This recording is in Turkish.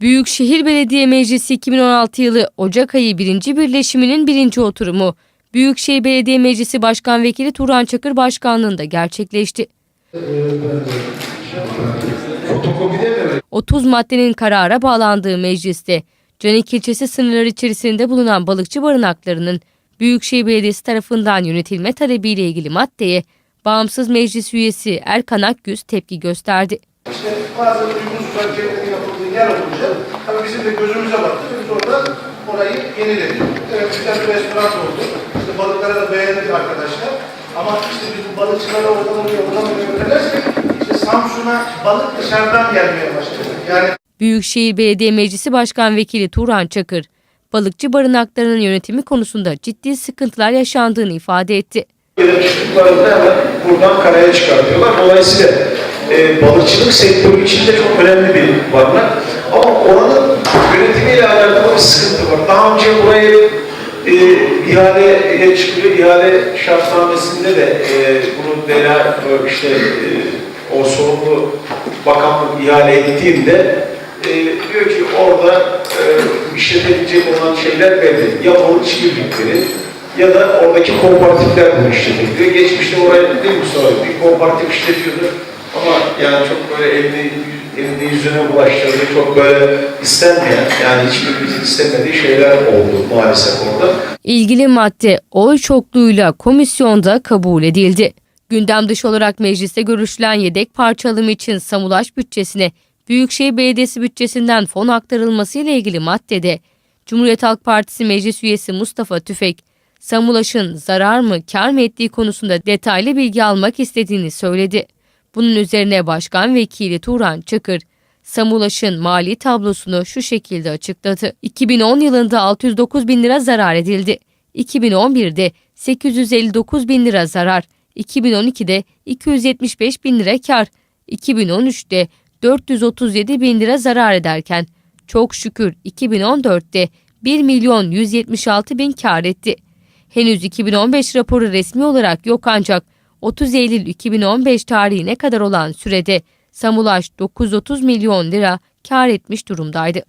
Büyükşehir Belediye Meclisi 2016 yılı Ocak ayı 1. birleşiminin birinci oturumu Büyükşehir Belediye Meclisi Başkan Vekili Turan Çakır Başkanlığında gerçekleşti. 30 maddenin karara bağlandığı mecliste Canik ilçesi sınırları içerisinde bulunan balıkçı barınaklarının Büyükşehir Belediyesi tarafından yönetilme talebiyle ilgili maddeye bağımsız meclis üyesi Erkan Akgüz tepki gösterdi. İşte bazı uygun süpercilerin yapıldığı yer olunca tabii bizim de gözümüze battı. Biz orada orayı yeniledik. Evet, güzel bir restoran oldu. İşte balıklara da beğendik arkadaşlar. Ama işte biz bu balıkçılara oradan oraya oradan oraya ötersek işte Samsun'a balık dışarıdan gelmeye başladı. Yani Büyükşehir Belediye Meclisi Başkan Vekili Turan Çakır, balıkçı barınaklarının yönetimi konusunda ciddi sıkıntılar yaşandığını ifade etti. Tutuklarını hemen buradan karaya çıkartıyorlar. Dolayısıyla e, balıkçılık sektörü içinde çok önemli bir barınak. Ama oranın yönetimiyle alakalı bir sıkıntı var. Daha önce burayı e, ihaleye çıkıyor. İhale şartnamesinde de e, bunu dela işte e, o sorumlu bakanlık ihale ettiğinde e, diyor ki orada e, işletilecek olan şeyler belli. Ya balıkçı birlikleri ya da oradaki kooperatifler bunu işletebiliyor. Geçmişte oraya değil mi sonra bir kooperatif işletiyordu yani çok böyle elini, elini yüzüne bulaştırdığı, çok böyle istenmeyen, yani hiçbirimizin istemediği şeyler oldu maalesef orada. İlgili madde oy çokluğuyla komisyonda kabul edildi. Gündem dışı olarak mecliste görüşülen yedek parça alımı için Samulaş bütçesine Büyükşehir Belediyesi bütçesinden fon aktarılması ile ilgili maddede Cumhuriyet Halk Partisi Meclis Üyesi Mustafa Tüfek, Samulaş'ın zarar mı kar mı ettiği konusunda detaylı bilgi almak istediğini söyledi. Bunun üzerine Başkan Vekili Turan Çakır, Samulaş'ın mali tablosunu şu şekilde açıkladı. 2010 yılında 609 bin lira zarar edildi. 2011'de 859 bin lira zarar. 2012'de 275 bin lira kar. 2013'te 437 bin lira zarar ederken çok şükür 2014'te 1 milyon 176 bin kar etti. Henüz 2015 raporu resmi olarak yok ancak 30 Eylül 2015 tarihine kadar olan sürede Samulaş 930 milyon lira kar etmiş durumdaydı.